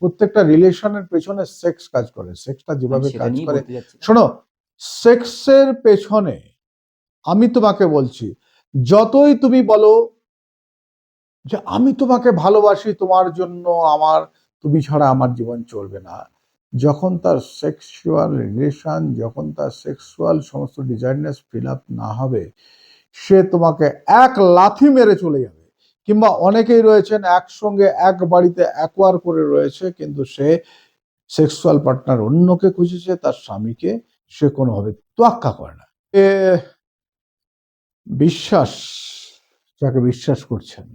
প্রত্যেকটা রিলেশনের পেছনে সেক্স কাজ করে সেক্সটা যেভাবে কাজ করে। শোনো সেক্সের পেছনে আমি তোমাকে বলছি যতই তুমি বলো যে আমি তোমাকে ভালোবাসি তোমার জন্য আমার তুমি ছাড়া আমার জীবন চলবে না। যখন তার সেক্সুয়াল রিলেশন যখন তার সেক্সুয়াল সমস্ত ডিজাইননেস ফিল আপ না হবে সে তোমাকে এক লাথি মেরে চলে যাবে। কিংবা অনেকেই রয়েছেন একসঙ্গে এক বাড়িতে একোয়ার করে রয়েছে, কিন্তু সে সেক্সুয়াল পার্টনার অন্যকে খুঁজেছে, তার স্বামীকে সে কোনোভাবে তোয়াক্কা করে না। এ, বিশ্বাস, যাকে বিশ্বাস করছেন,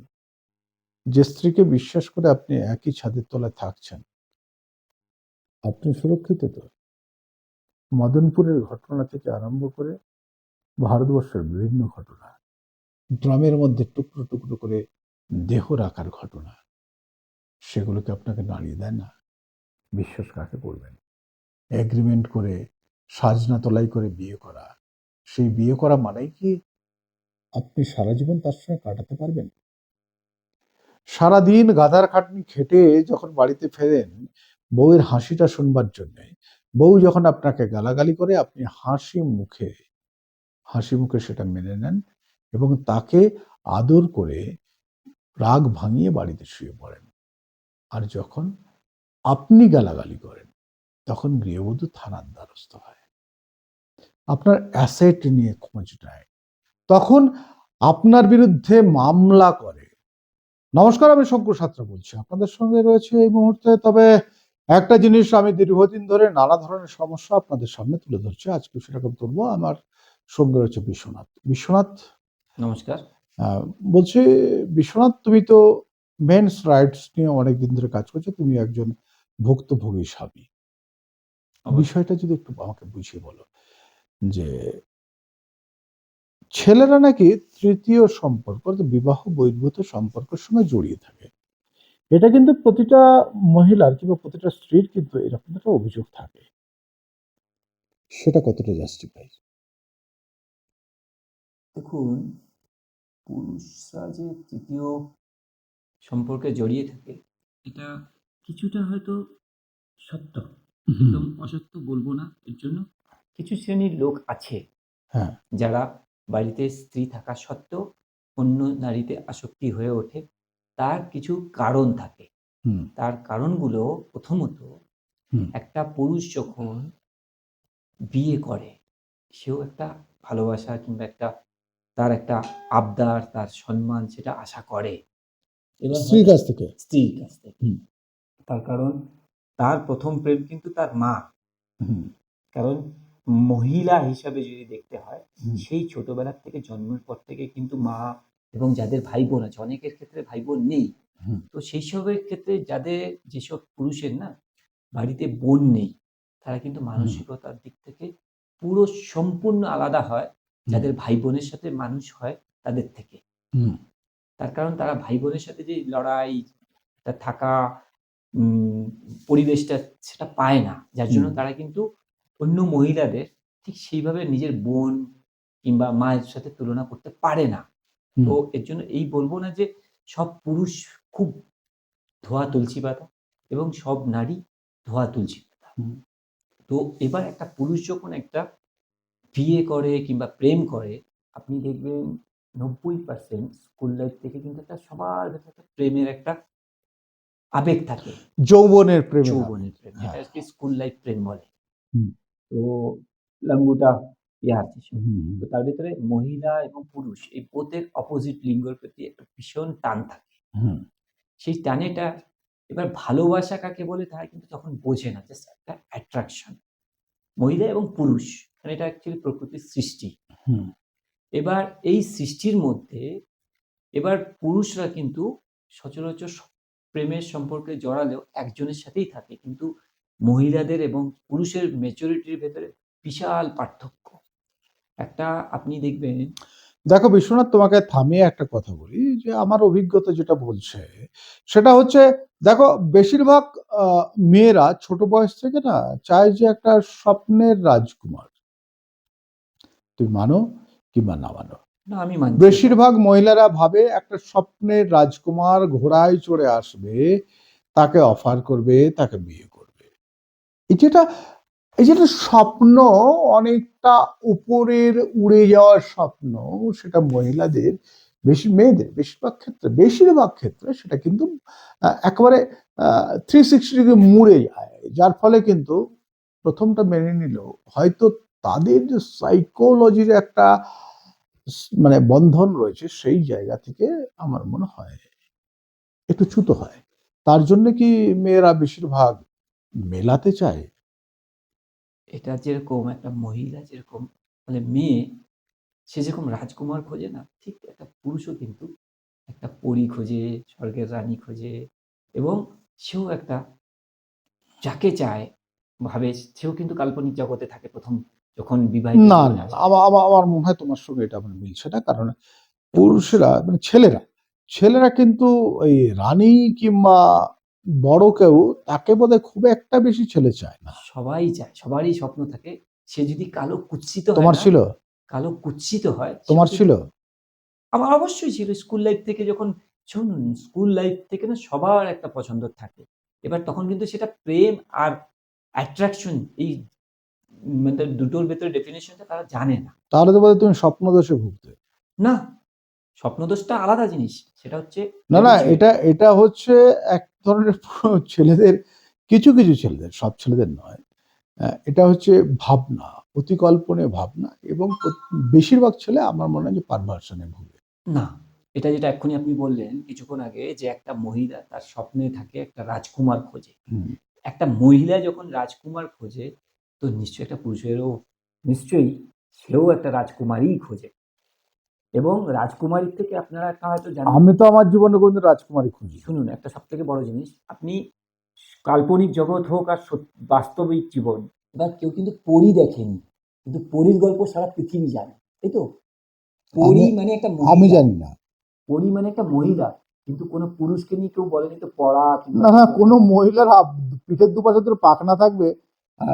যে স্ত্রীকে বিশ্বাস করে আপনি একই ছাদের তলায় থাকছেন, আপনি সুরক্ষিত তো? মদনপুরের ঘটনা থেকে আরম্ভ করে ভারতবর্ষের বিভিন্ন ঘটনা, ড্রামের মধ্যে টুকরো টুকরো করে দেহ রাখার ঘটনা। সেগুলোকে আপনাকে নাড়িয়ে দেয় না। বিশ্বাস কাকে করবেন? এগ্রিমেন্ট করে, সাজনা তলাই করে বিয়ে করা। সেই বিয়ে করা মানেই কি আপনি সারা জীবন তার সঙ্গে কাটাতে পারবেন? সারাদিন গাধার খাটনি খেটে যখন বাড়িতে ফেরেন, বউয়ের হাসিটা শুনবার জন্যে। বউ যখন আপনাকে গালাগালি করে, আপনি হাসি মুখে হাসি মুখে সেটা মেনে নেন এবং তাকে আদর করে রাগ ভাঙিয়ে বাড়িতে শুয়ে পড়েন। আর যখন আপনি গালাগালি করেন, তখন গৃহবধূ থানার দ্বারস্থ হয়। আপনার অ্যাসেট নিয়ে খোঁজ নেয়। তখন আপনার বিরুদ্ধে মামলা করে। নমস্কার, আমি শঙ্কর সাত্রা বলছি। আপনাদের সঙ্গে রয়েছে এই মুহূর্তে, তবে একটা জিনিস আমি দীর্ঘদিন ধরে নানা ধরনের সমস্যা আপনাদের সামনে তুলে ধরছি। আজকে সেরকম তুলবো। আমার সঙ্গে রয়েছে বিশ্বনাথ। বিশ্বনাথ? নমস্কার। বলছি বিশ্বনাথ তুমি তো মেন্স রাইটস নিয়ে অনেকদিন ধরে কাজ করছ তুমি একজন ভুক্তভোগী স্বামী। বিষয়টা যদি একটু আমাকে বুঝিয়ে বলো যে ছেলেরা নাকি তৃতীয় সম্পর্ক বিবাহ বহির্ভূত সম্পর্কের সঙ্গে জড়িয়ে থাকে। এটা কিন্তু প্রতিটা মহিলার কিংবা প্রতিটা স্ত্রীর কিন্তু এরকম একটা অভিযোগ থাকে। সেটা কতটা জাস্টিফাই দেখুন পুরুষরা যে তৃতীয় সম্পর্কে জড়িয়ে থাকে। এটা কিছুটা হয়তো সত্য। একদম অসত্য বলব না এর জন্য। কিছু শ্রেণির লোক আছে হ্যাঁ। যারা বাড়িতে স্ত্রী থাকা সত্ত্বেও অন্য নারীতে আসক্তি হয়ে ওঠে। তার কিছু কারণ থাকে। তার কারণগুলো প্রথমত একটা পুরুষ যখন বিয়ে করে সেও একটা ভালোবাসা কিংবা একটা তার একটা আবদার তার সম্মান সেটা আশা করে। স্ত্রীর কাছ থেকে? স্ত্রীর কাছ থেকে। তার কারণ তার প্রথম প্রেম কিন্তু তার মা। কারণ মহিলা হিসাবে যদি দেখতে হয় সেই ছোটবেলার থেকে জন্মের পর থেকে কিন্তু মা এবং যাদের ভাই বোন আছে অনেকের ক্ষেত্রে ভাই বোন নেই তো সেই সবের ক্ষেত্রে যাদের যেসব পুরুষের না বাড়িতে বোন নেই তারা কিন্তু মানসিকতার দিক থেকে পুরো সম্পূর্ণ আলাদা হয়। যাদের ভাই বোনের সাথে মানুষ হয় তাদের থেকে। তার কারণ তারা ভাই বোনের সাথে যে লড়াই থাকা উম, পরিবেশটা সেটা পায় না। যার জন্য তারা কিন্তু অন্য মহিলাদের ঠিক সেইভাবে নিজের বোন কিংবা মায়ের সাথে তুলনা করতে পারে না। তো এর জন্য এই বলব না যে সব পুরুষ খুব ধোয়া তুলসী পাতা এবং সব নারী ধোয়া তুলসী পাতা। তো এবার একটা পুরুষ যখন একটা বিয়ে করে কিংবা প্রেম করে আপনি দেখবেন নব্বই পার্সেন্ট স্কুল লাইফ থেকে কিন্তু একটা সবার ভেতরে একটা প্রেমের একটা আবেগ থাকে। যৌবনের প্রেম যৌবনের প্রেম হ্যাঁ। যেটা স্কুল লাইফ প্রেম বলে। তো লাঙ্গুটা ইয়ার তো তার ভিতরে মহিলা এবং পুরুষ এই প্রত্যেক অপোজিট লিঙ্গের প্রতি একটা ভীষণ টান থাকে। হুম। সেই টানেটা এবার ভালোবাসা কাকে বলে তারা কিন্তু তখন বোঝে না জাস্ট একটা অ্যাট্রাকশন মহিলা এবং পুরুষ। কারণ এটা অ্যাকচুয়ালি প্রকৃতির সৃষ্টি। হুম। এবার এই সৃষ্টির মধ্যে এবার পুরুষরা কিন্তু সচরাচর প্রেমের সম্পর্কে জড়ালেও একজনের সাথেই থাকে কিন্তু মহিলাদের এবং পুরুষের মেচুরিটির ভেতরে বিশাল পার্থক্য। একটা আপনি দেখবেন দেখো বিশ্বনাথ তোমাকে থামিয়ে একটা কথা বলি যে আমার অভিজ্ঞতা যেটা বলছে সেটা হচ্ছে দেখো বেশিরভাগ আহ, মেয়েরা ছোট বয়স থেকে না চায় যে একটা স্বপ্নের রাজকুমার। তুমি মানো কিংবা না মানো। না আমি বেশিরভাগ মহিলারা ভাবে একটা স্বপ্নের রাজকুমার ঘোড়ায় চড়ে আসবে তাকে অফার করবে তাকে বিয়ে করবে। এই যেটা এই যেটা স্বপ্ন অনেকটা উপরের উড়ে যাওয়ার স্বপ্ন সেটা মহিলাদের বেশি মেয়েদের বেশিরভাগ ক্ষেত্রে বেশিরভাগ ক্ষেত্রে সেটা কিন্তু একেবারে থ্রি সিক্সটি ডিগ্রি মুড়ে যায়। যার ফলে কিন্তু প্রথমটা মেনে নিল হয়তো তাদের যে সাইকোলজির একটা মানে বন্ধন রয়েছে সেই জায়গা থেকে আমার মনে হয় একটু চ্যুত হয়। তার জন্য কি মেয়েরা বেশিরভাগ মেলাতে চায়? এটা যেরকম একটা মহিলা যেরকম মানে মেয়ে, সে যেরকম রাজকুমার খোঁজে না, ঠিক একটা পুরুষও কিন্তু একটা পরী খোঁজে, স্বর্গের রানী খোঁজে এবং সেও একটা যাকে চায়, ভাবে, সেও কিন্তু কাল্পনিক জগতে থাকে প্রথম যখন বিবাহিত না না আমার আমার আমার মনে হয় তোমার সঙ্গে এটা আমার মিলছে না কারণ পুরুষেরা মানে ছেলেরা ছেলেরা কিন্তু ওই রানী কিংবা বড় কেউ তাকে বোধহয় খুব একটা বেশি ছেলে চায় না। সবাই চায় সবারই স্বপ্ন থাকে। সে যদি কালো কুৎসিত হয় তোমার ছিল? কালো কুৎসিত হয় তোমার ছিল? আমার অবশ্যই ছিল। স্কুল লাইফ থেকে যখন শুনুন স্কুল লাইফ থেকে না সবার একটা পছন্দ থাকে। এবার তখন কিন্তু সেটা প্রেম আর অ্যাট্রাকশন এই মানে দুটোর ভেতরে ডেফিনেশনটা তারা জানে না। তাহলে তো তুমি স্বপ্ন দোষে ভুগতে। না স্বপ্নদোষটা আলাদা জিনিস। সেটা হচ্ছে না না এটা এটা হচ্ছে এক ধরনের ছেলেদের কিছু কিছু ছেলেদের সব ছেলেদের নয়। এটা হচ্ছে ভাবনা অতিকল্পনে ভাবনা এবং বেশিরভাগ ছেলে আমার মনে হয় যে পারভার্সনে ভুগে। না এটা যেটা এক্ষুনি আপনি বললেন কিছুক্ষণ আগে যে একটা মহিলা তার স্বপ্নে থাকে একটা রাজকুমার খোঁজে। একটা মহিলা যখন রাজকুমার খোঁজে তো নিশ্চয়ই একটা পুরুষেরও নিশ্চয়ই সেও একটা রাজকুমারই খোঁজে। এবং রাজকুমারীর থেকে আপনারা একটা হয়তো জানেন আমি তো আমার জীবনে কোনদিন রাজকুমারী খুঁজি শুনুন একটা সব থেকে বড় জিনিস আপনি কাল্পনিক জগৎ হোক আর সত- বাস্তবিক জীবন এবার কেউ কিন্তু পরী দেখেনি কিন্তু পরীর গল্প সারা পৃথিবী জানে তাই তো? পরী মানে একটা আমি জানি না। পরী মানে একটা মহিলা কিন্তু কোনো পুরুষকে নিয়ে কেউ বলেনি তো পড়া না না কোনো মহিলার পিঠের দুপাশে তো পাখনা থাকবে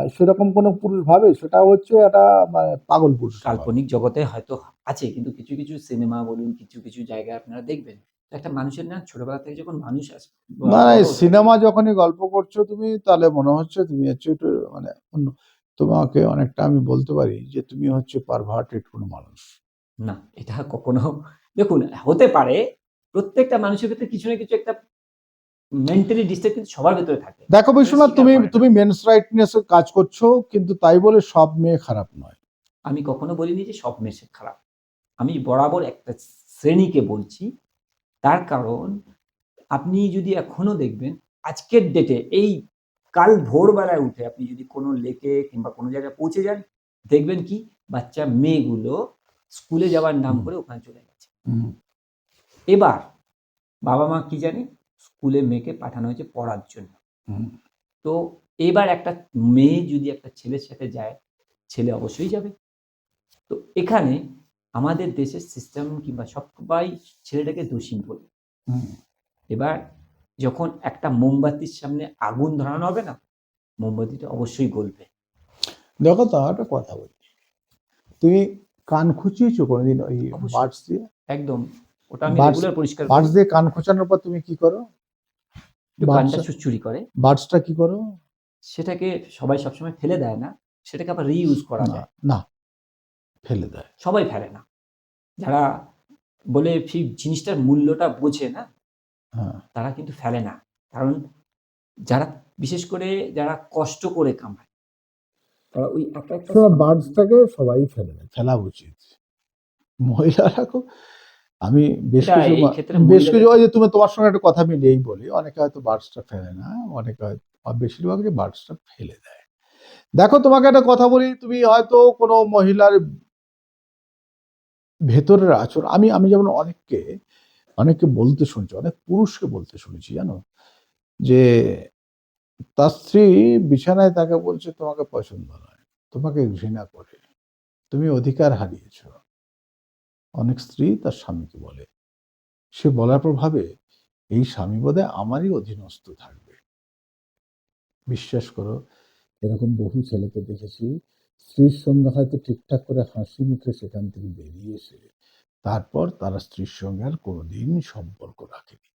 সেরকম কোনো পুরুষ ভাবে সেটা হচ্ছে একটা মানে পাগল পুরুষ কাল্পনিক জগতে হয়তো আছে কিন্তু কিছু কিছু সিনেমা বলুন কিছু কিছু জায়গায় আপনারা দেখবেন একটা মানুষের না ছোটবেলা থেকে যখন মানুষ আসে না সিনেমা যখনই গল্প করছ তুমি তাহলে মনে হচ্ছে তুমি হচ্ছে একটু মানে অন্য তোমাকে অনেকটা আমি বলতে পারি যে তুমি হচ্ছে পারভার্টেড কোনো মানুষ। না এটা কখনো দেখুন হতে পারে প্রত্যেকটা মানুষের ভেতরে কিছু না কিছু একটা মেন্টালি ডিস্টার্ব কিন্তু সবার ভেতরে থাকে। দেখো বিশ্বনাথ তুমি তুমি মেন্স রাইটনেস কাজ করছ কিন্তু তাই বলে সব মেয়ে খারাপ নয়। আমি কখনো বলিনি যে সব মেসে খারাপ। আমি বরাবর একটা শ্রেণীকে বলছি তার কারণ আপনি যদি এখনও দেখবেন আজকের ডেটে এই কাল ভোরবেলায় উঠে আপনি যদি কোনো লেকে কিংবা কোনো জায়গায় পৌঁছে যান দেখবেন কি বাচ্চা মেয়েগুলো স্কুলে যাওয়ার নাম করে ওখানে চলে গেছে। এবার বাবা মা কি জানে? স্কুলে মেয়েকে পাঠানো হয়েছে পড়ার জন্য। তো এবার একটা মেয়ে যদি একটা ছেলের সাথে যায় ছেলে অবশ্যই যাবে। তো এখানে আমাদের দেশের সিস্টেম কিংবা সবাই ছেলেটাকে দোষী বলে। এবার যখন একটা মোমবাতির সামনে আগুন ধরানো হবে না মোমবাতিটা অবশ্যই গলবে। দেখো তো একটা কথা বলি। তুমি কান খুঁচিয়েছো কোনোদিন ওই। বার্ডস দিয়ে? একদম। ওটা আমি রেগুলার পরিষ্কার করি। বার্ডস দিয়ে কান খোঁচানোর পর তুমি কি করো? কানটা চুরচুরি করে। বার্ডসটা কি করো? সেটাকে সবাই সবসময় ফেলে দেয় না সেটাকে আবার রিইউজ করা যায়। না ফেলে দেয়। সবাই ফেলে না। যারা বলে সেই জিনিসটার মূল্যটা বোঝে না হ্যাঁ। তারা কিন্তু ফেলে না। কারণ যারা বিশেষ করে যারা কষ্ট করে কামায় তারা ওই একটা বার্ডসটাকে সবাই ফেলে ফেলা উচিত। মহিলারা খুব আমি বেশ কিছু বেশ কিছু ওই যে তুমি তোমার সঙ্গে একটা কথা মিলিয়েই বলি অনেকে হয়তো বার্ডসটা ফেলে না অনেকে হয়তো বেশিরভাগ যে বার্ডসটা ফেলে দেয়। দেখো তোমাকে একটা কথা বলি তুমি হয়তো কোনো মহিলার ভেতরের আচরণ আমি আমি যেমন অনেককে অনেককে বলতে শুনছি অনেক পুরুষকে বলতে শুনেছি জানো? যে তার স্ত্রী বিছানায় তাকে বলছে তোমাকে পছন্দ নয় তোমাকে ঘৃণা করে তুমি অধিকার হারিয়েছ। অনেক স্ত্রী তার স্বামীকে বলে। সে বলার প্রভাবে এই স্বামী বোধে আমারই অধীনস্থ থাকবে। বিশ্বাস করো, এরকম বহু ছেলেকে দেখেছি, স্ত্রীর সঙ্গে হয়তো ঠিকঠাক করে হাসি মুখে সেখান থেকে বেরিয়ে এসে, তারপর তারা স্ত্রীর সঙ্গে আর কোনোদিন সম্পর্ক রাখেনি।